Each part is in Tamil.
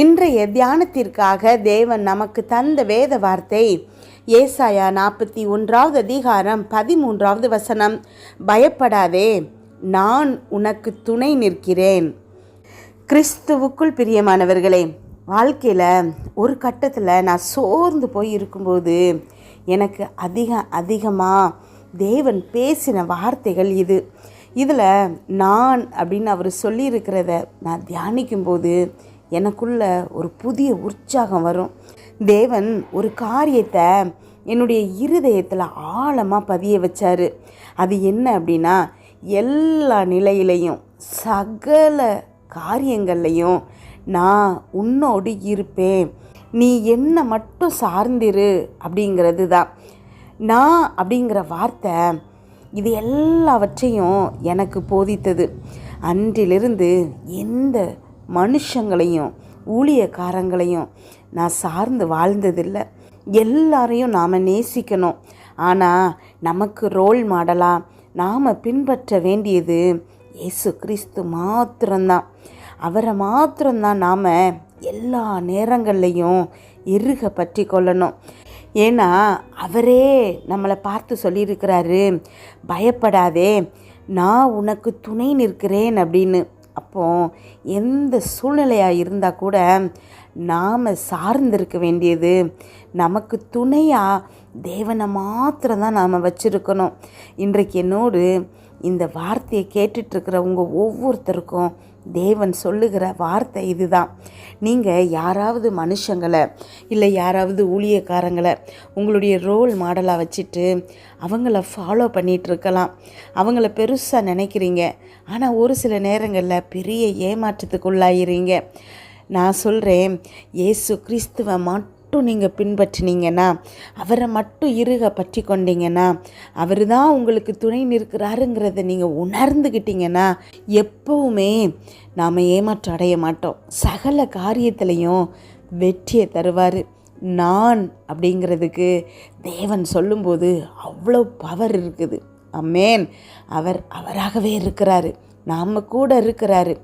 இன்றைய தியானத்திற்காக தேவன் நமக்கு தந்த வேத வார்த்தை ஏசாயா நாற்பத்தி ஒன்றாவது அதிகாரம் பதிமூன்றாவது வசனம். பயப்படாதே நான் உனக்கு துணை நிற்கிறேன். கிறிஸ்துவுக்குள் பிரியமானவர்களே வாழ்க்கையில் ஒரு கட்டத்தில் நான் சோர்ந்து போய் இருக்கும்போது எனக்கு அதிக அதிகமாக தேவன் பேசின வார்த்தைகள் இது. இதில் நான் அப்படின்னு அவர் சொல்லியிருக்கிறத நான் தியானிக்கும்போது எனக்குள்ள ஒரு புதிய உற்சாகம் வரும். தேவன் ஒரு காரியத்தை என்னுடைய இருதயத்தில் ஆழமாக பதிய வச்சார். அது என்ன அப்படின்னா எல்லா நிலையிலையும் சகல காரியங்கள்லையும் நான் உன்னோடு இருப்பேன். நீ என்னை மட்டும் சார்ந்திரு அப்படிங்கிறது தான் நான் அப்படிங்கிற வார்த்தை இது எல்லாவற்றையும் எனக்கு போதித்தது. அன்றிலிருந்து எந்த மனுஷங்களையும் ஊழியக்காரங்களையும் நான் சார்ந்து வாழ்ந்ததில்லை. எல்லாரையும் நாம் நேசிக்கணும். ஆனால் நமக்கு ரோல் மாடலாக நாம் பின்பற்ற வேண்டியது இயேசு கிறிஸ்து மாத்திரம்தான். அவரை மாத்திரம்தான் நாம் எல்லா நேரங்கள்லையும் இறுக பற்றி கொள்ளணும். ஏன்னா அவரே நம்மளை பார்த்து சொல்லியிருக்கிறாரு பயப்படாதே நான் உனக்கு துணை நிற்கிறேன் அப்படின்னு. அப்போ எந்த சூழ்நிலையாக இருந்தால் கூட நாம் சார்ந்திருக்க வேண்டியது. நமக்கு துணையாக தேவனை மாத்திரம் தான் நாம் வச்சுருக்கணும். இன்றைக்கு என்னோடு இந்த வார்த்தையை கேட்டுட்ருக்கிறவங்க ஒவ்வொருத்தருக்கும் தேவன் சொல்லுகிற வார்த்தை இதுதான். நீங்கள் யாராவது மனுஷங்களை இல்லை யாராவது ஊழியக்காரங்களை உங்களுடைய ரோல் மாடலாக வச்சுட்டு அவங்கள ஃபாலோ பண்ணிகிட்ருக்கலாம் அவங்கள பெருசாக நினைக்கிறீங்க. ஆனால் ஒரு சில நேரங்களில் பெரிய ஏமாற்றத்துக்குள்ளாயிறீங்க. நான் சொல்கிறேன் இயேசு கிறிஸ்துவை மட்டும் நீங்கள் பின்பற்றினீங்கன்னா அவரை மட்டும் இருக பற்றி கொண்டீங்கன்னா அவர் தான் உங்களுக்கு துணை நிற்கிறாருங்கிறத நீங்கள் உணர்ந்துக்கிட்டீங்கன்னா எப்பவுமே நாம் ஏமாற்றம் அடைய மாட்டோம். சகல காரியத்திலையும் வெற்றியை தருவார். நான் அப்படிங்கிறதுக்கு தேவன் சொல்லும்போது அவ்வளோ பவர் இருக்குது. அம்மேன் அவர் அவராகவே இருக்கிறாரு. நாம் கூட இருக்கிறாரு.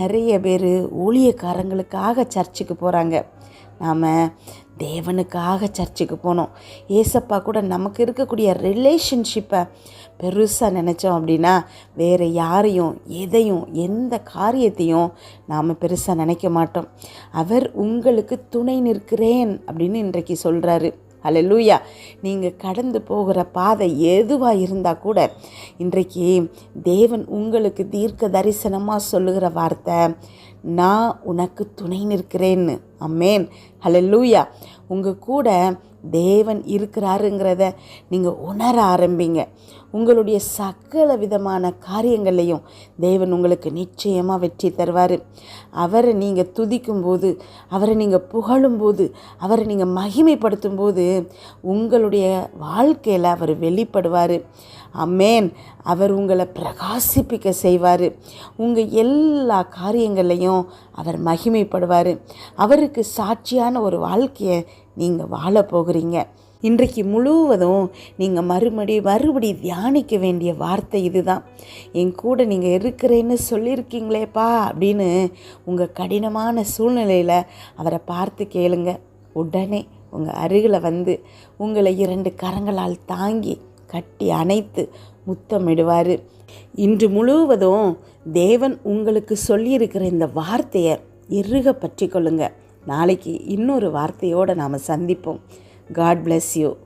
நிறைய பேர் ஊழியக்காரங்களுக்காக சர்ச்சுக்கு போகிறாங்க நாம் தேவனுக்காக சர்ச்சுக்கு போனோம். ஏசப்பா கூட நமக்கு இருக்கக்கூடிய ரிலேஷன்ஷிப்பை பெருசாக நினச்சோம் அப்படின்னா வேறு யாரையும் எதையும் எந்த காரியத்தையும் நாம் பெருசாக நினைக்க மாட்டோம். அவர் உங்களுக்கு துணை நிற்கிறேன் அப்படின்னு இன்றைக்கு சொல்கிறாரு ஹalleluya. நீங்கள் கடந்து போகிற பாதை எதுவாக இருந்தால் கூட இன்றைக்கு தேவன் உங்களுக்கு தீர்க்க தரிசனமாக சொல்லுகிற வார்த்தை நான் உனக்கு துணை நிற்கிறேன்னு. அம்மேன் லூயா உங்கள் கூட தேவன் இருக்கிறாருங்கிறத நீங்கள் உணர ஆரம்பிங்க. உங்களுடைய சகல விதமான காரியங்களையும் தேவன் உங்களுக்கு நிச்சயமாக வெற்றி தருவார். அவரை நீங்கள் துதிக்கும்போது அவரை நீங்கள் புகழும்போது அவரை நீங்கள் மகிமைப்படுத்தும் போது உங்களுடைய வாழ்க்கையில் அவர் வெளிப்படுவார். அம்மேன் அவர் உங்களை பிரகாசிப்பிக்க செய்வார். உங்கள் எல்லா காரியங்களையும் அவர் மகிமைப்படுவார். அவருக்கு சாட்சியான ஒரு வாழ்க்கையை நீங்கள் வாழ போகிறீங்க. இன்றைக்கு முழுவதும் நீங்கள் மறுபடி மறுபடி தியானிக்க வேண்டிய வார்த்தை இதுதான். என் கூட நீங்கள் இருக்கிறேன்னு சொல்லியிருக்கீங்களேப்பா அப்படின்னு உங்கள் கடினமான சூழ்நிலையில் அவரை பார்த்து கேளுங்க. உடனே உங்கள் அருகில் வந்து உங்களை இரண்டு கரங்களால் தாங்கி கட்டி அணைத்து முத்தமிடுவார். இன்று முழுவதும் தேவன் உங்களுக்கு சொல்லியிருக்கிற இந்த வார்த்தையை இறுக பற்றி கொள்ளுங்கள் நாளைக்கு இன்னொரு வார்த்தையோடு நாம் சந்திப்போம். God bless you.